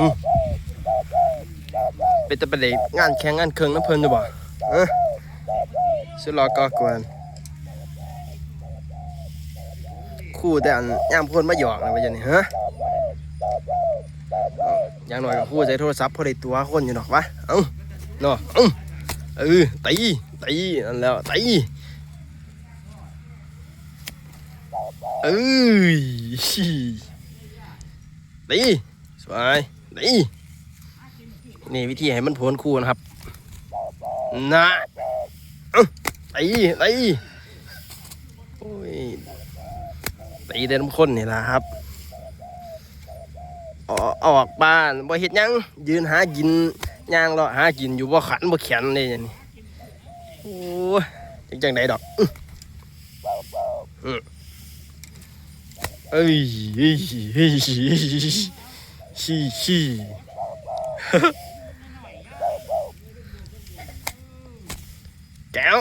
หึเป็นตะเป็นเด็กงานแข่งงานเคิงน้ำเพลินอยู่บ่เออสุดรอก็กวนคู่แต่อันย่ามคนมาหยอกนะว่าจังนี่ฮะเอาอย่างน้อยก็คู่ใช้โทรศัพท์พอได้ตัวคนอยู่ดอกวะเอ้าเนาะเอ้าเออตีตีนั่นแล้วตีเอ้ยตีสวย ตีนี่วิธีให้มันผลคู่นะครับนะเอ้าตีตีโอ้ยตีเดินคนนี่แหละครับออกออกบ้านบ่เฮ็ดยังยืนหากินย่างเลาะหากินอยู่บ่ขันบ่แข็งเลยย่างนี้โอ้ยจังจังไดดอกอื้ออื้อเอ้ย เฮ้ยเฮ้ยชี้ชี้แก้ว